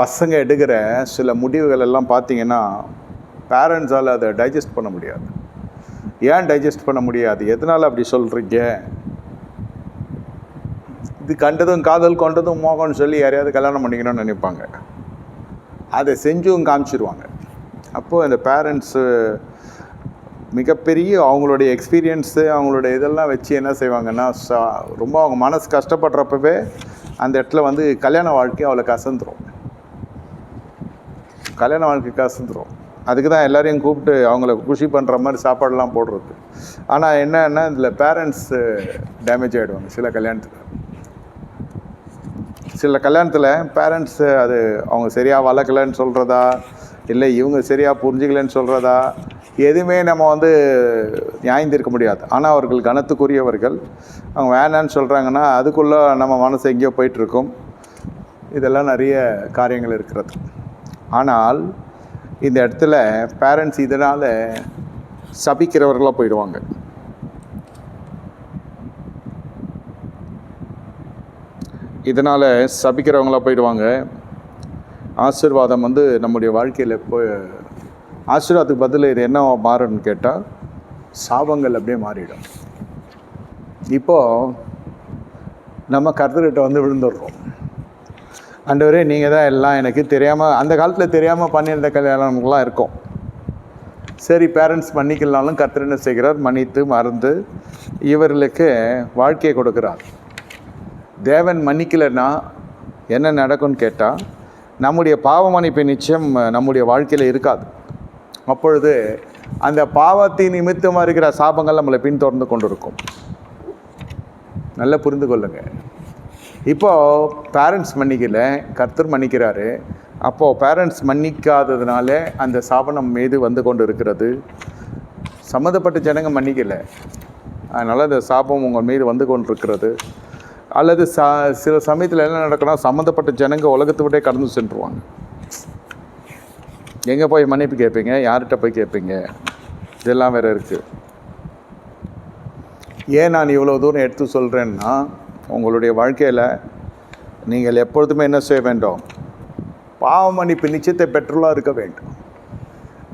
பசங்க எடுக்கிற சில முடிவுகள் எல்லாம் பார்த்தீங்கன்னா பேரண்ட்ஸால் அதை டைஜஸ்ட் பண்ண முடியாது. ஏன் டைஜஸ்ட் பண்ண முடியாது? எதனால் அப்படி சொல்கிறீங்க இது கண்டதும் காதல் கொண்டதும் மோகம்னு சொல்லி யாரையாவது கல்யாணம் பண்ணிக்கணும்னு நினைப்பாங்க. அதை செஞ்சும் காமிச்சிருவாங்க. அப்போது அந்த பேரண்ட்ஸு மிகப்பெரிய அவங்களுடைய எக்ஸ்பீரியன்ஸு அவங்களுடைய இதெல்லாம் வச்சு என்ன செய்வாங்கன்னா சா ரொம்ப அவங்க மனசு கஷ்டப்படுறப்பவே அந்த இடத்துல வந்து கல்யாண வாழ்க்கை அவளை கசந்துரும் கல்யாண வாழ்க்கை காசு வந்துடும் அதுக்கு தான் எல்லாரையும் கூப்பிட்டு அவங்கள குஷி பண்ணுற மாதிரி சாப்பாடெல்லாம் போடுறது. ஆனால் என்னன்னா இதில் பேரண்ட்ஸு டேமேஜ் ஆகிடுவாங்க சில கல்யாணத்தில். சில கல்யாணத்தில் பேரண்ட்ஸு அது அவங்க சரியாக வளர்க்கலன்னு சொல்கிறதா இல்லை இவங்க சரியாக புரிஞ்சுக்கலன்னு சொல்கிறதா எதுவுமே நம்ம வந்து நியாயம் தீர்க்க முடியாது. ஆனால் அவர்கள் கனத்துக்குரியவர்கள். அவங்க வேணான்னு சொல்கிறாங்கன்னா அதுக்குள்ளே நம்ம மனசு எங்கேயோ போயிட்டுருக்கும் இதெல்லாம் நிறைய காரியங்கள் இருக்கிறது. ஆனால் இந்த இடத்துல பேரண்ட்ஸ் இதனால் சபிக்கிறவர்களாக போயிடுவாங்க. இதனால் சபிக்கிறவங்களா போயிடுவாங்க. ஆசீர்வாதம் வந்து நம்முடைய வாழ்க்கையில் இப்போ ஆசீர்வாதத்துக்கு பதில் இது என்ன மாறும்னு கேட்டால் சாபங்கள் அப்படியே மாறிடும். இப்போது நம்ம கருத்துக்கிட்ட வந்து விழுந்துடுறோம். ஆண்டவரே நீங்கள் தான் எல்லாம் எனக்கு தெரியாமல் அந்த காலத்தில் தெரியாமல் பண்ணியிருந்த கல்யாணம்லாம் இருக்கும். சரி பேரண்ட்ஸ் மன்னிக்கலனாலும் கர்த்தர் என்ன செய்கிறார்? மன்னித்து மறந்து இவர்களுக்கு வாழ்க்கையை கொடுக்குறார். தேவன் மன்னிக்கலைன்னா என்ன நடக்கும்னு கேட்டால் நம்முடைய பாவ நிச்சயம் நம்முடைய வாழ்க்கையில் இருக்காது. அப்பொழுது அந்த பாவத்தின் நிமித்தமாக இருக்கிற சாபங்கள் நம்மளை பின்தொடர்ந்து கொண்டு இருக்கும் நல்லா புரிந்து கொள்ளுங்கள் இப்போது பேரண்ட்ஸ் மன்னிக்கல கர்த்தர் மன்னிக்கிறாரு. அப்போது பேரண்ட்ஸ் மன்னிக்காததுனால அந்த சாபனம் மீது வந்து கொண்டு இருக்கிறது சம்மந்தப்பட்ட ஜனங்க மன்னிக்கலை. அதனால் அந்த சாபம் உங்கள் மீது வந்து கொண்டு இருக்கிறது அல்லது ச சில சமயத்தில் என்ன நடக்கணும் சம்மந்தப்பட்ட ஜனங்க உலகத்தை விட்டே கடந்து சென்றுவாங்க எங்கே போய் மன்னிப்பு கேட்பீங்க யார்கிட்ட போய் கேட்பீங்க இதெல்லாம் வேறு இருக்குது ஏன் நான் இவ்வளோ தூரம் எடுத்து சொல்கிறேன்னா உங்களுடைய வாழ்க்கையில் நீங்கள் எப்பொழுதுமே என்ன செய்ய வேண்டும்? பாவ மன்னிப்பு நிச்சயத்தை பெற்றுள்ளாக இருக்க வேண்டும்.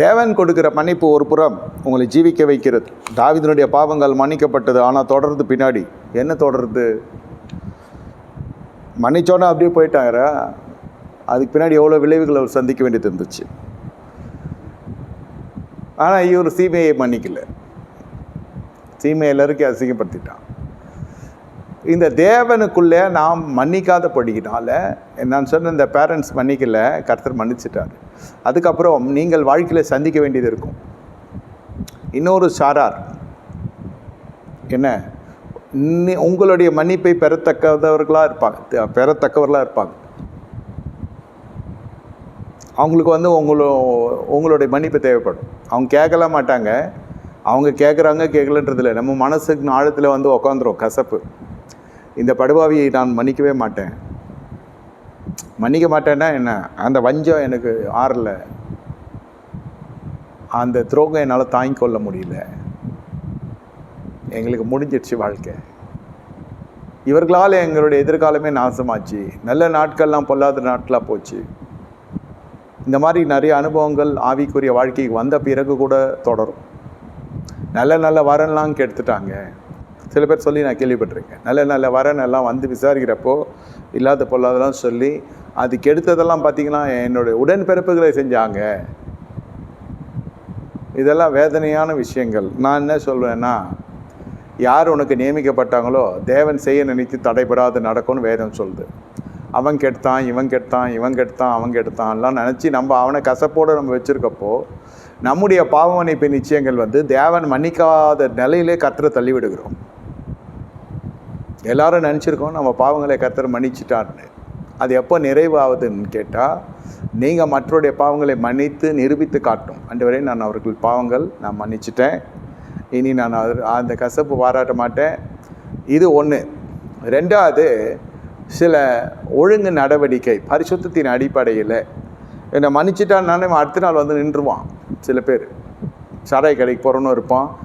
தேவன் கொடுக்கிற மன்னிப்பு ஒரு புறம் உங்களை ஜீவிக்க வைக்கிறது. தாவிதனுடைய பாவங்கள் மன்னிக்கப்பட்டது ஆனால் தொடர்ந்து பின்னாடி. என்ன தொடருது மன்னிச்சோன்னே அப்படியே போயிட்டாங்க அதுக்கு பின்னாடி எவ்வளோ விளைவுகள் அவர் சந்திக்க வேண்டியது இருந்துச்சு. ஆனால் இவர் சீமையை மன்னிக்கல. சீமை எல்லாருக்கும் அசிங்கப்படுத்திட்டான். இந்த தேவனுக்குள்ளே நாம் மன்னிக்காத படிக்கினால நான் சொன்ன இந்த பேரண்ட்ஸ் மன்னிக்கல கர்த்தர் மன்னிச்சிட்டார். அதுக்கப்புறம் நீங்கள் வாழ்க்கையில் சந்திக்க வேண்டியது இருக்கும். இன்னொரு சாரார். என்ன? உங்களுடைய மன்னிப்பை பெறத்தக்கவர்களாக இருப்பாங்க. பெறத்தக்கவர்களாக இருப்பாங்க. அவங்களுக்கு வந்து உங்களோ உங்களுடைய மன்னிப்பு தேவைப்படும். அவங்க கேட்கல மாட்டாங்க. அவங்க கேட்குறாங்க கேட்கலன்றதில்ல. நம்ம மனசுக்கு ஆழத்தில் வந்து உக்காந்துரும் கசப்பு. இந்த படுபாவியை நான் மன்னிக்கவே மாட்டேன். மன்னிக்க மாட்டேன்னா என்ன? அந்த வஞ்சம் எனக்கு ஆறல. அந்த துரோகம் என்னால் தாங்கிக் கொள்ள முடியல. எங்களுக்கு முடிஞ்சிடுச்சு வாழ்க்கை. இவர்களால் எங்களுடைய எதிர்காலமே நாசமாச்சு. நல்ல நாட்கள்லாம் பொல்லாத நாட்களாக போச்சு. இந்த மாதிரி நிறைய அனுபவங்கள் ஆவிக்குரிய வாழ்க்கைக்கு வந்த பிறகு கூட தொடரும். நல்ல நல்ல வரன்லாம் கெடுத்துட்டாங்க. சில பேர் சொல்லி நான் கேள்விப்பட்டிருக்கேன். நல்ல நல்ல வரன் எல்லாம் வந்து விசாரிக்கிறப்போ இல்லாத பொல்லாதெல்லாம் சொல்லி அதுக்கு எடுத்ததெல்லாம் பார்த்தீங்கன்னா என்னுடைய உடன்பிறப்புகளை செஞ்சாங்க. இதெல்லாம் வேதனையான விஷயங்கள். நான் என்ன சொல்வேன்னா யார் உனக்கு நியமிக்கப்பட்டாங்களோ தேவன் செய்ய நினைத்து தடைபடாது நடக்கும்னு வேதம் சொல்லுது. அவன் கெடுத்தான் இவன் கெடுத்தான் இவன் கெடுத்தான் அவன் கெடுத்தான்லாம் நினச்சி நம்ம அவனை கசப்போடு நம்ம வச்சுருக்கப்போ நம்முடைய பாவமனைப்பு நிச்சயங்கள் வந்து தேவன் மன்னிக்காத நிலையிலே கர்த்தரை தள்ளி விடுகிறோம் எல்லாரும் நினச்சிருக்கோம் நம்ம பாவங்களை கர்த்தர் மன்னிச்சிட்டான்னு அது எப்போ நிறைவாகுதுன்னு கேட்டால் நீங்கள் மற்றவருடைய பாவங்களை மன்னித்து நிரூபித்து காட்டும். அன்றுவரை நான் அவர்கள் பாவங்கள் நான் மன்னிச்சிட்டேன். இனி நான் அது- அந்த கசப்பு பாராட்ட மாட்டேன். இது ஒன்று ரெண்டாவது சில ஒழுங்கு நடவடிக்கை பரிசுத்தத்தின் அடிப்படையில் என்னை மன்னிச்சிட்டான்னாலே அடுத்த நாள் வந்து நின்றுவான். சில பேர். சாராய் கடைக்கு போகிறோன்னு இருப்பான்.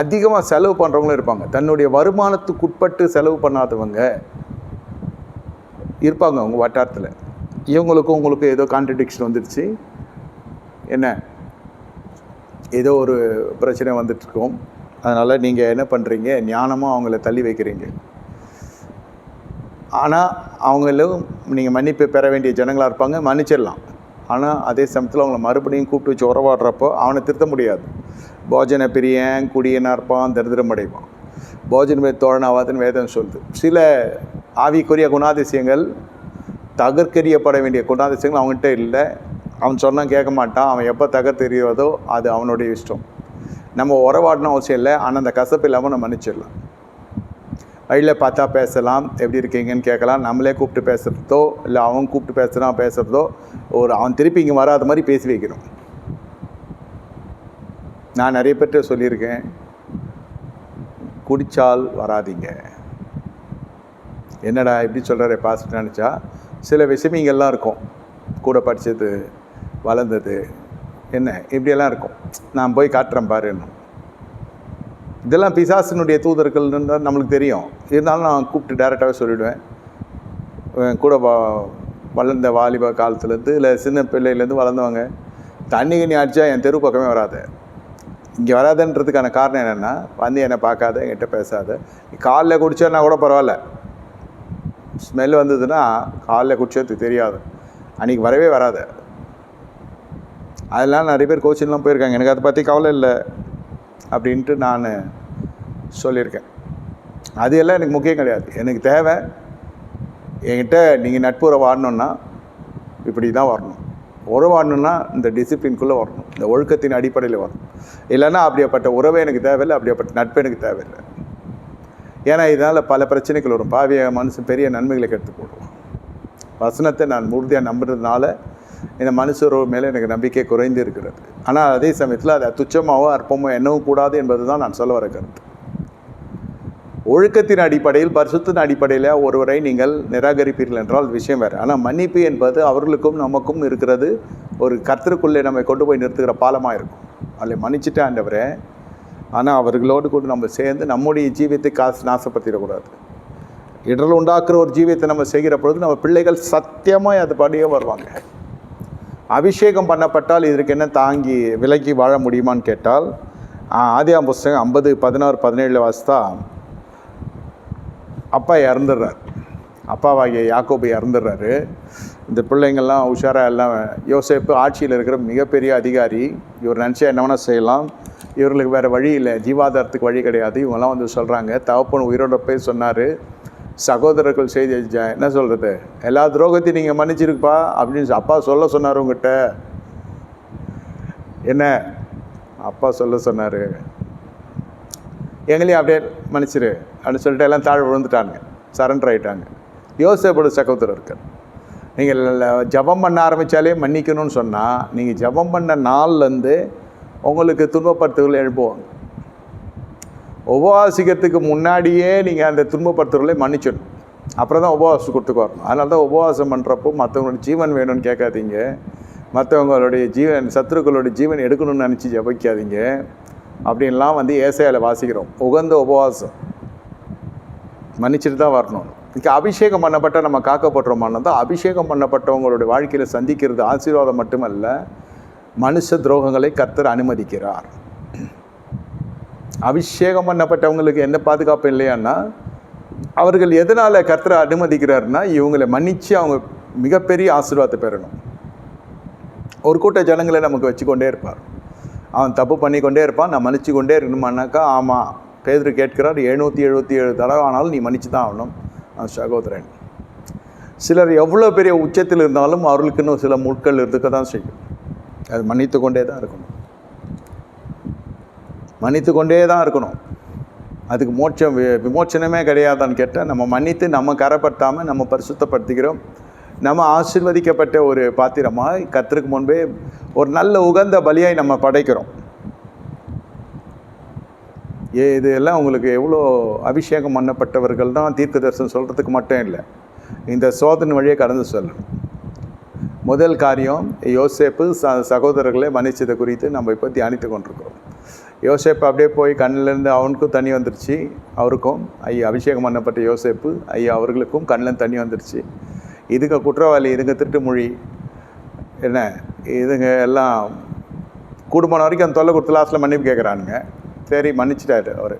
அதிகமாக செலவு பண்ணுறவங்களும் இருப்பாங்க. தன்னுடைய வருமானத்துக்குட்பட்டு செலவு பண்ணாதவங்க இருப்பாங்க அவங்க வட்டாரத்தில். இவங்களுக்கும் உங்களுக்கும் ஏதோ கான்ட்ரடிக்ஷன் வந்துடுச்சு. என்ன? ஏதோ ஒரு பிரச்சனை வந்துட்டுருக்கோம். அதனால் நீங்கள் என்ன பண்ணுறீங்க ஞானமாக அவங்கள தள்ளி வைக்கிறீங்க. ஆனால் அவங்களும் நீங்கள் மன்னிப்பு பெற வேண்டிய ஜனங்களாக இருப்பாங்க. மன்னிச்சிடலாம். ஆனால் அதே சமயத்தில் அவங்கள மறுபடியும் கூப்பிட்டு வச்சு உறவாடுறப்போ அவனை திருத்த முடியாது. போஜன பிரியன் குடியனாக இருப்பான் தரித்திரம் அடைவான் போஜன தோழனாவாதுன்னு வேதம் சொல்லுது. சில ஆவிக்குரிய குணாதிசயங்கள் தகர்க்கறியப்பட வேண்டிய குணாதிசயங்கள் அவன்கிட்ட இல்லை. அவன் சொன்னால் கேட்க மாட்டான். அவன் எப்போ தகர்த்தெறிவதோ அது அவனுடைய இஷ்டம். நம்ம உறவாடணும் அவசியம் இல்லை. ஆனால் அந்த கசப்பு இல்லாமல் நம்ம மன்னிச்சிடலாம். வழியில் பார்த்தா பேசலாம். எப்படி இருக்கீங்கன்னு கேட்கலாம். நம்மளே கூப்பிட்டு பேசுகிறதோ இல்லை அவன் கூப்பிட்டு பேசுகிறான் பேசுகிறதோ ஒரு அவன் திருப்பி இங்கே வராத மாதிரி பேசி வைக்கணும். நான் நிறைய பேர்கிட்ட சொல்லியிருக்கேன் குடித்தால் வராதீங்க. என்னடா எப்படி சொல்கிறாரு பாஸ்ட் நினச்சா சில விஷமிங்கள்லாம் இருக்கும். கூட படித்தது வளர்ந்தது என்ன இப்படியெல்லாம் இருக்கும். நான் போய் காட்டுறேன் பாருன்னு இதெல்லாம் பிசாசினுடைய தூதர்கள் நம்மளுக்கு தெரியும். இருந்தாலும் நான் கூப்பிட்டு டேரெக்டாகவே சொல்லிவிடுவேன் கூட வா வளர்ந்த வாலிப காலத்துலேருந்து இல்லை சின்ன பிள்ளையிலேருந்து வளர்ந்தவங்க தண்ணி கண்ணி அடித்தா என் தெரு பக்கமே வராது. இங்கே வராதுன்றதுக்கான காரணம் என்னென்னா வந்து என்னை பார்க்காத என்கிட்ட பேசாத. காலில் காலைல குடிச்சேன்னா கூட பரவாயில்ல. ஸ்மெல் வந்ததுன்னா காலைல குடிச்சது தெரியாது. அன்றைக்கி வரவே வராது. அதெல்லாம் நிறைய பேர் கோச்சிங்லாம் போயிருக்காங்க. எனக்கு அதை பற்றி கவலை இல்லை அப்படின்ட்டு நான் சொல்லியிருக்கேன். அது எல்லாம் எனக்கு முக்கியம் கிடையாது. எனக்கு தேவை. என்கிட்ட நீங்கள் நட்புறவு ஆடணுன்னா இப்படி தான் வரணும். உறவாடணுன்னா இந்த டிசிப்ளின்குள்ளே வரணும். இந்த ஒழுக்கத்தின் அடிப்படையில் வரணும். இல்லைன்னா அப்படியேப்பட்ட உறவே எனக்கு தேவையில்லை அப்படியேப்பட்ட நட்பு எனக்கு தேவையில்லை. ஏன்னா இதனால் பல பிரச்சனைகள் வரும். பாவிய மனுஷன் பெரிய நன்மைகளை கெடுத்து போடுவோம் வசனத்தை நான் உறுதியாக நம்புறதுனால இந்த மனுஷர் மேலே எனக்கு நம்பிக்கை குறைந்து இருக்கிறது. ஆனால் அதே சமயத்தில் அதை துச்சமாகவோ அற்பமோ எண்ணவும் கூடாது என்பது தான் நான் சொல்ல வர கருத்து. ஒழுக்கத்தின் அடிப்படையில் பரிசுத்தின் அடிப்படையில் ஒருவரை நீங்கள் நிராகரிப்பீர்கள் என்றால் விஷயம் வேறு. ஆனால் மன்னிப்பு என்பது அவர்களுக்கும் நமக்கும் இருக்கிறது. ஒரு கர்த்தருக்குள்ளே நம்மை கொண்டு போய் நிறுத்துகிற பாலமாக இருக்கும். அதில் மன்னிச்சுட்டு ஆண்டவரே. ஆனால் அவர்களோடு கூட நம்ம சேர்ந்து நம்முடைய ஜீவியத்தை காசு நாசப்படுத்திடக்கூடாது. இடர்கள் உண்டாக்குற ஒரு ஜீவியத்தை நம்ம செய்கிற பொழுது நம்ம பிள்ளைகள் சத்தியமாக அது படியே வருவாங்க. அபிஷேகம் பண்ணப்பட்டால் இதற்கு என்ன தாங்கி விலக்கி வாழ முடியுமான்னு கேட்டால் ஆதியாம் புஸ்தகம் ஐம்பது பதினாறு பதினேழில் வாசித்தா அப்பா இறந்துடுறார். அப்பாவாகிய யாக்கோபு இறந்துடுறாரு. இந்த பிள்ளைங்கள்லாம் உஷாராக எல்லாம் யோசேப்பு ஆட்சியில் இருக்கிற மிகப்பெரிய அதிகாரி இவர் நினச்சா என்ன வேணால் செய்யலாம். இவர்களுக்கு வேறு வழி இல்லை ஜீவாதாரத்துக்கு வழி கிடையாது. இவங்கெல்லாம் வந்து சொல்கிறாங்க தகப்பன் உயிரோட போய் சொன்னார். சகோதரர்கள் செய்தி என்ன சொல்கிறது எல்லா துரோகத்தையும் நீங்கள் மன்னிச்சிருப்பா அப்படின்னு அப்பா சொல்ல சொன்னார் உங்ககிட்ட. என்ன? அப்பா சொல்ல சொன்னார். எங்களையும் அப்படியே மன்னிச்சிரு அப்படின்னு சொல்லிட்டு எல்லாம் தாழ் விழுந்துட்டாங்க சரண்டர் ஆகிட்டாங்க யோசேப்போட சகோதரர்கள். நீங்கள் ஜபம் பண்ண ஆரம்பித்தாலே மன்னிக்கணும்னு சொன்னால் நீங்கள் ஜபம் பண்ண நாள்லேருந்து உங்களுக்கு துன்பப்படுத்துகள் எழுப்புவாங்க உபவாசிக்கிறதுக்கு முன்னாடியே நீங்கள் அந்த துன்பப்படுத்துறவர்களை மன்னிச்சிடணும். அப்புறம் தான் உபவாசம் கொடுத்துக்கு வரணும். அதனால தான் உபவாசம் பண்ணுறப்போ மற்றவங்களோட ஜீவன் வேணும்னு கேட்காதீங்க. மற்றவங்களுடைய ஜீவன் சத்துருக்களுடைய ஜீவன் எடுக்கணும்னு நினச்சி ஜபிக்காதீங்க. அப்படின்லாம் வந்து ஏசையால் வாசிக்கிறோம். உகந்த உபவாசம். மன்னிச்சுட்டு தான் வரணும். இங்கே அபிஷேகம் பண்ணப்பட்ட நம்ம காக்கப்படுறோமான்னு தான் அபிஷேகம் பண்ணப்பட்டவங்களுடைய வாழ்க்கையில் சந்திக்கிறது ஆசீர்வாதம் மட்டுமல்ல மனுஷ துரோகங்களை கத்தர் அனுமதிக்கிறார். அபிஷேகம் பண்ணப்பட்டவங்களுக்கு என்ன பாதுகாப்பு இல்லையான்னா அவர்கள் எதனால் கர்த்தரை அனுமதிக்கிறாருன்னா இவங்களை மன்னித்து அவங்க மிகப்பெரிய ஆசீர்வாதத்தை பெறணும். ஒரு கூட்ட ஜனங்களை நமக்கு வச்சுக்கொண்டே இருப்பார். அவன் தப்பு பண்ணிக்கொண்டே இருப்பான் நான் மன்னிச்சு கொண்டே இருக்கணுமானாக்கா ஆமாம் பேதர் கேட்கிறார் எழுநூற்றி எழுபத்தி ஏழு தடவை ஆனாலும் நீ மன்னிச்சு தான் ஆகணும். சகோதரன். சிலர் எவ்வளோ பெரிய உச்சத்தில் இருந்தாலும் அவர்களுக்கு இன்னும் சில முட்கள் இருந்துக்க தான் செய்யும். அது மன்னித்து கொண்டே தான் இருக்கணும். மன்னித்து கொண்டே தான் இருக்கணும். அதுக்கு மோட்சம் வி- விமோச்சனமே கிடையாதான்னு கேட்டால் நம்ம மன்னித்து நம்ம கரைப்படுத்தாமல் நம்ம பரிசுத்தப்படுத்திக்கிறோம் நம்ம ஆசீர்வதிக்கப்பட்ட ஒரு பாத்திரமாய் கர்த்தருக்கு முன்பே ஒரு நல்ல உகந்த பலியாய் நம்ம படைக்கிறோம். ஏ இது எல்லாம் உங்களுக்கு எவ்வளோ அபிஷேகம் பண்ணப்பட்டவர்கள் தான் தீர்க்க தரிசனம் சொல்கிறதுக்கு மட்டும் இல்லை. இந்த சோதனை வழியை கடந்து சொல்லணும். முதல் காரியம் யோசேப்பு ச சகோதரர்களை மன்னிச்சதை குறித்து நம்ம இப்போ தியானித்து கொண்டிருக்கிறோம். யோசேப்பு அப்படியே போய் கண்ணிலேருந்து அவனுக்கும் தண்ணி வந்துருச்சு அவருக்கும். ஐயா அபிஷேகம் பண்ணப்பட்ட யோசேப்பு ஐயா அவர்களுக்கும் கண்ணில் தண்ணி வந்துருச்சு. இதுங்க குற்றவாளி இதுங்க திருட்டு மொழி என்ன? இதுங்க எல்லாம் கூடுமான வரைக்கும் அந்த தொல்லை கொடுத்து லாஸ்ட்டில் மன்னிப்பு கேட்குறானுங்க சரி மன்னிச்சிட்டாரு அவர்.